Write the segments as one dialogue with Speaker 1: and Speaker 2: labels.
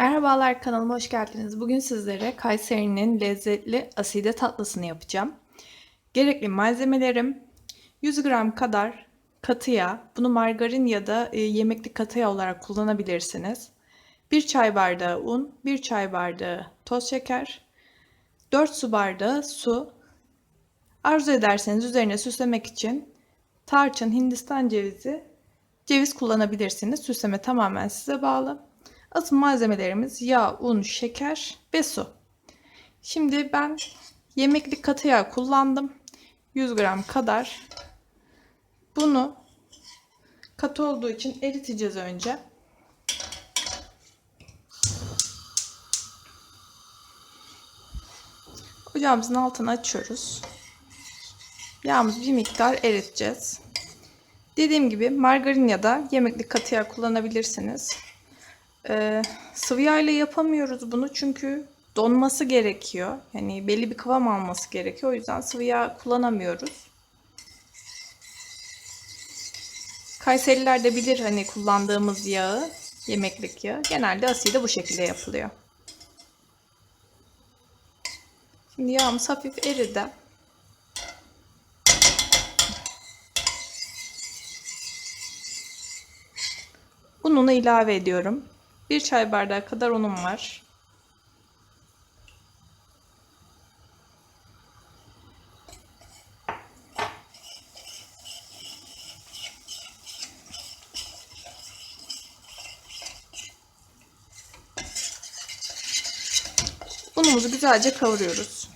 Speaker 1: Merhabalar kanalıma hoş geldiniz. Bugün sizlere Kayseri'nin lezzetli aside tatlısını yapacağım. Gerekli malzemelerim 100 gram kadar katı yağ. Bunu margarin ya da e, yemeklik katı yağ olarak kullanabilirsiniz. 1 çay bardağı un, 1 çay bardağı toz şeker, 4 su bardağı su. Arzu ederseniz üzerine süslemek için tarçın, hindistan cevizi, ceviz kullanabilirsiniz. Süsleme tamamen size bağlı. Asıl malzemelerimiz yağ, un, şeker ve su. Şimdi ben yemeklik katı yağ kullandım. 100 gram kadar. Bunu katı olduğu için eriteceğiz önce. Ocağımızın altını açıyoruz. Yağımızı bir miktar eriteceğiz. Dediğim gibi margarin ya da yemeklik katı yağ kullanabilirsiniz. Ee, sıvı yağ ile yapamıyoruz bunu çünkü donması gerekiyor. Yani belli bir kıvam alması gerekiyor. O yüzden sıvı yağ kullanamıyoruz. Kayseriler de bilir hani kullandığımız yağı, yemeklik yağı. Genelde aside bu şekilde yapılıyor. Şimdi yağımız hafif eridi. Ununu ilave ediyorum. Bir çay bardağı kadar unum var. Unumuzu güzelce kavuruyoruz.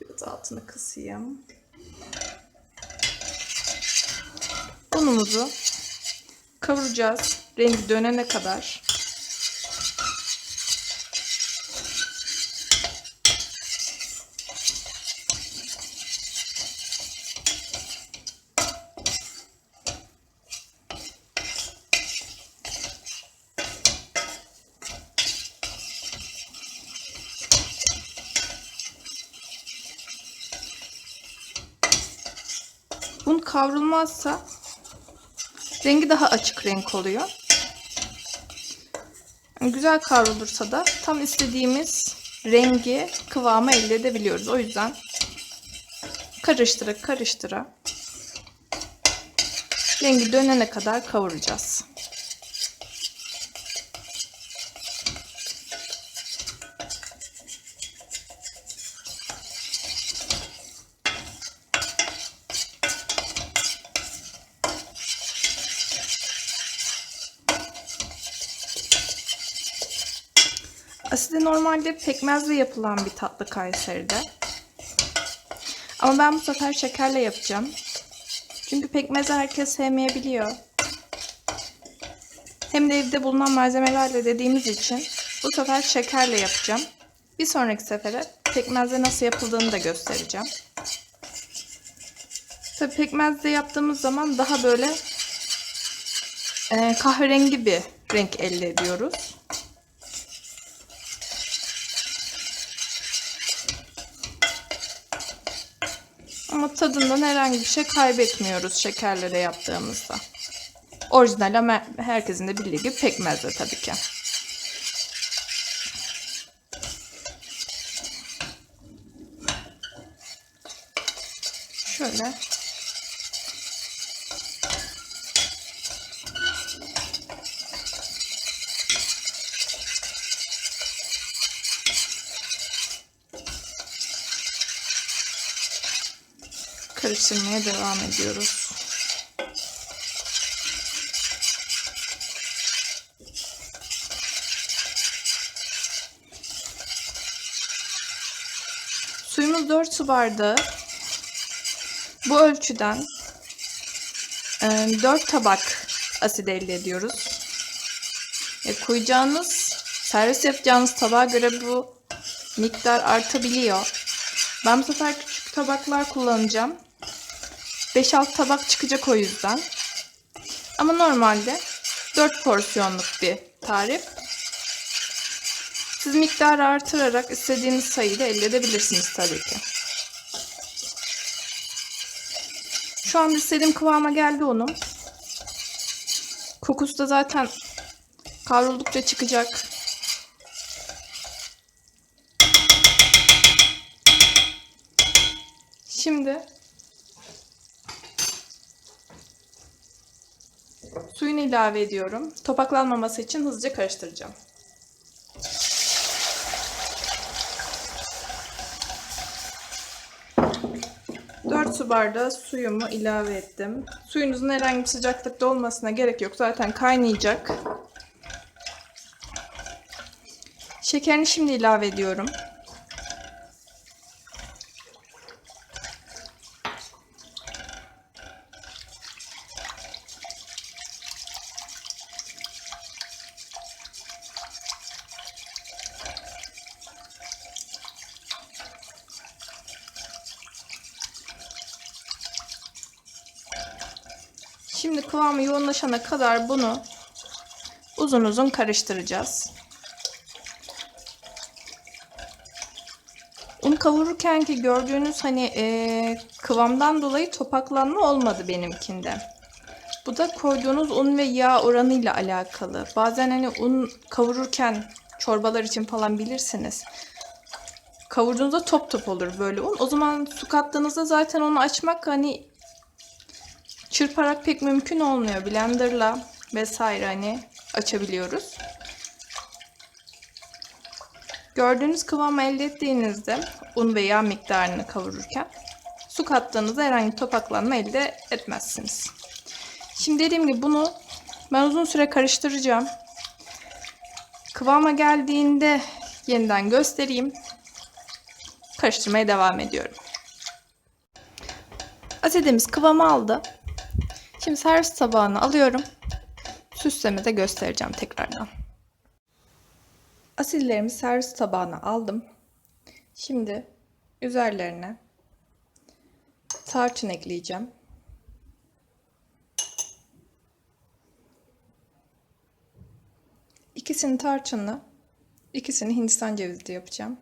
Speaker 1: Biraz altını kısayım. Unumuzu kavuracağız. Rengi dönene kadar. Un kavrulmazsa rengi daha açık renk oluyor. Güzel kavrulursa da tam istediğimiz rengi, kıvamı elde edebiliyoruz. O yüzden karıştıra karıştıra rengi dönene kadar kavuracağız. Aside normalde pekmezle yapılan bir tatlı Kayseri'de. Ama ben bu sefer şekerle yapacağım. Çünkü pekmezi herkes sevmeyebiliyor. Hem de evde bulunan malzemelerle dediğimiz için bu sefer şekerle yapacağım. Bir sonraki sefere pekmezle nasıl yapıldığını da göstereceğim. Tabii pekmezle yaptığımız zaman daha böyle e, kahverengi bir renk elde ediyoruz. Ama tadından herhangi bir şey kaybetmiyoruz şekerle de yaptığımızda. Orijinal ama herkesin de bildiği gibi pekmezle tabii ki. Şöyle karıştırmaya devam ediyoruz. Suyumuz 4 su bardağı. Bu ölçüden 4 tabak asit elde ediyoruz. E, koyacağınız, servis yapacağınız tabağa göre bu miktar artabiliyor. Ben bu sefer küçük tabaklar kullanacağım. 5-6 tabak çıkacak o yüzden. Ama normalde 4 porsiyonluk bir tarif. Siz miktarı artırarak istediğiniz sayıyı da elde edebilirsiniz tabii ki. Şu anda istediğim kıvama geldi onun. Kokusu da zaten Kavruldukça çıkacak. Şimdi suyunu ilave ediyorum. Topaklanmaması için hızlıca karıştıracağım. 4 su bardağı suyumu ilave ettim. Suyunuzun herhangi bir sıcaklıkta olmasına gerek yok. Zaten kaynayacak. Şekerini şimdi ilave ediyorum. Şimdi kıvamı yoğunlaşana kadar bunu uzun uzun karıştıracağız. Un kavururken ki gördüğünüz hani e, kıvamdan dolayı topaklanma olmadı benimkinde. Bu da koyduğunuz un ve yağ oranıyla alakalı. Bazen hani un kavururken çorbalar için falan bilirsiniz. Kavurduğunuzda top top olur böyle un. O zaman su kattığınızda zaten onu açmak hani çırparak pek mümkün olmuyor. Blenderla vesaire hani açabiliyoruz. Gördüğünüz kıvamı elde ettiğinizde un ve yağ miktarını kavururken su kattığınızda herhangi topaklanma elde etmezsiniz. Şimdi dediğim gibi bunu ben uzun süre karıştıracağım. Kıvama geldiğinde yeniden göstereyim. Karıştırmaya devam ediyorum. Asidimiz kıvamı aldı. Şimdi servis tabağına alıyorum. Süslemede göstereceğim tekrardan. Asidlerimi servis tabağına aldım. Şimdi üzerlerine tarçın ekleyeceğim. İkisini tarçınlı, ikisini Hindistan cevizli yapacağım.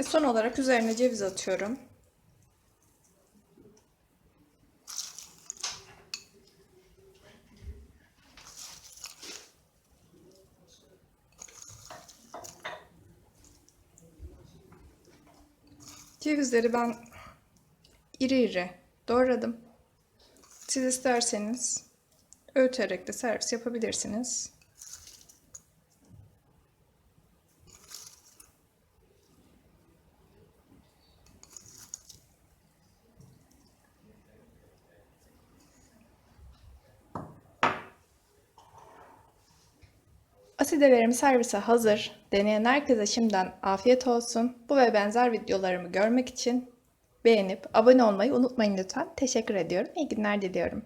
Speaker 1: Ve son olarak üzerine ceviz atıyorum. Cevizleri ben iri iri doğradım. Siz isterseniz öğüterek de servis yapabilirsiniz. Asidelerim servise hazır. Deneyen herkese şimdiden afiyet olsun. Bu ve benzer videolarımı görmek için beğenip abone olmayı unutmayın lütfen. Teşekkür ediyorum. İyi günler diliyorum.